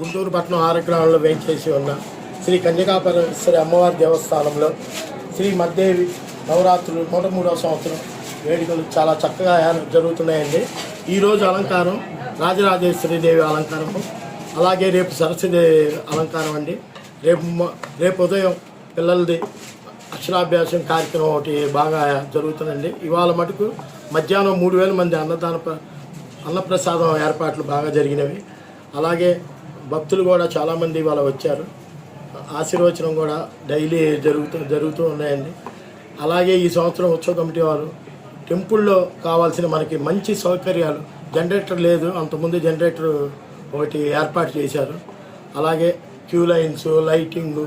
గుంటూరు పట్టణం ఆరగ్రహంలో వేయించేసి ఉన్న శ్రీ కన్యకాపరేశ్వరి అమ్మవారి దేవస్థానంలో శ్రీ మద్దేవి నవరాత్రులు నూట మూడవ సంవత్సరం వేడుకలు చాలా చక్కగా జరుగుతున్నాయండి. ఈరోజు అలంకారం రాజరాజేశ్వరి దేవి అలంకారము అలాగే రేపు సరస్వతి అలంకారం అండి. రేపు రేపు ఉదయం పిల్లలది అక్షరాభ్యాసం కార్యక్రమం ఒకటి బాగా జరుగుతుందండి. ఇవాళ మటుకు మధ్యాహ్నం మూడు వేల మంది అన్నదాన ప్ర- అన్నప్రసాదం ఏర్పాట్లు బాగా జరిగినవి. అలాగే భక్తులు కూడా చాలామంది ఇవాళ వచ్చారు. ఆశీర్వచనం కూడా డైలీ జరుగుతూ జరుగుతూ ఉన్నాయండి. అలాగే ఈ సంవత్సరం ఉత్సవ కమిటీ వారు టెంపుల్లో కావాల్సిన మనకి మంచి సౌకర్యాలు జనరేటర్ లేదు అంతకుముందు జనరేటర్ ఒకటి ఏర్పాటు చేశారు. అలాగే క్యూ లైన్స్ లైటింగ్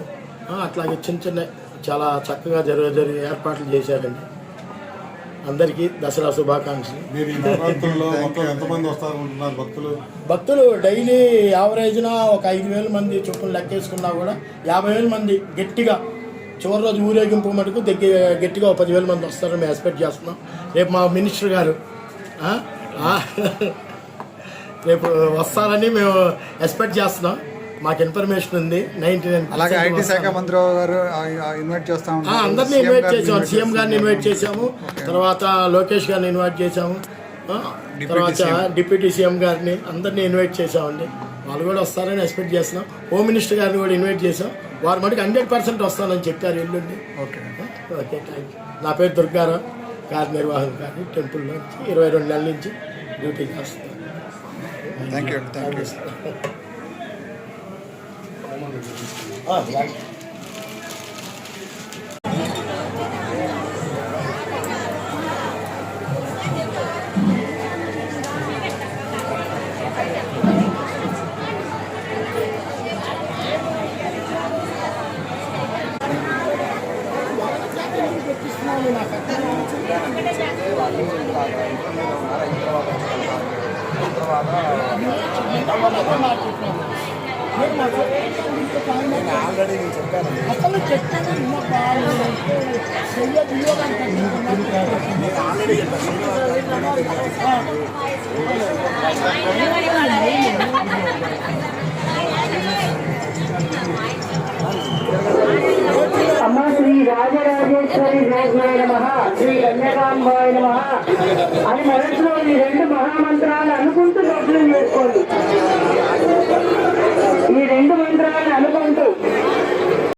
అట్లాగే చిన్న చిన్న చాలా చక్కగా జరుగు జరిగే ఏర్పాట్లు చేశారండి. అందరికీ దసరా శుభాకాంక్షలు. మీరు ఈ నవరాత్రుల్లో మొత్తం ఎంతమంది వస్తారనుకుంటున్నారు భక్తులు? భక్తులు డైలీ యావరేజ్న ఒక ఐదు వేల మంది చొప్పున లెక్కేసుకున్నా కూడా యాభై వేల మంది గట్టిగా చివరి రోజు ఊరేగింపు మటుకు దగ్గర గట్టిగా ఒక పదివేల మంది వస్తారని మేము ఎక్స్పెక్ట్ చేస్తున్నాం. రేపు మా మినిస్టర్ గారు? రేపు వస్తారని మేము ఎక్స్పెక్ట్ చేస్తున్నాం. మాకు ఇన్ఫర్మేషన్ ఉంది. నైన్టీ నైన్ అలాగే ఐటీ శాఖ మంత్రి గారు ఇన్వైట్ అందరినీ సీఎం ఇన్వైట్ గారిని చేసాము ఇన్వైట్ సీఎం గారిని ఇన్వైట్ చేసాము. తర్వాత లోకేష్ గారిని ఇన్వైట్ చేసాము. తర్వాత డిప్యూటీ సీఎం గారిని అందరినీ ఇన్వైట్ చేసామండి. వాళ్ళు కూడా వస్తారని ఎక్స్పెక్ట్ చేస్తున్నాం. హోమ్ మినిస్టర్ గారిని కూడా ఇన్వైట్ చేసాం. వారు మటుకు హండ్రెడ్ పర్సెంట్ వస్తానని చెప్పారు ఎల్లుండి. ఓకే. ఓకే థ్యాంక్ యూ నా పేరు దుర్గారావు. కార్యనిర్వాహక గారి టెంపుల్లో నుంచి ఇరవై రెండు నెలల నుంచి డ్యూటీ చేస్తున్నాను థ్యాంక్ యూ థ్యాంక్ యూ తర్వాత తర్వాత ఆ, థాంక్ యూ. అసలు చెప్తాను అమ్మ శ్రీ రాజరాజేశ్వరి దేవాయ నమ శ్రీ కన్యకాంబాయ నమ అని మనసులో ఈ రెండు మహామంత్రాలు అనుకుంటూ దర్శనం అనుకుంటూ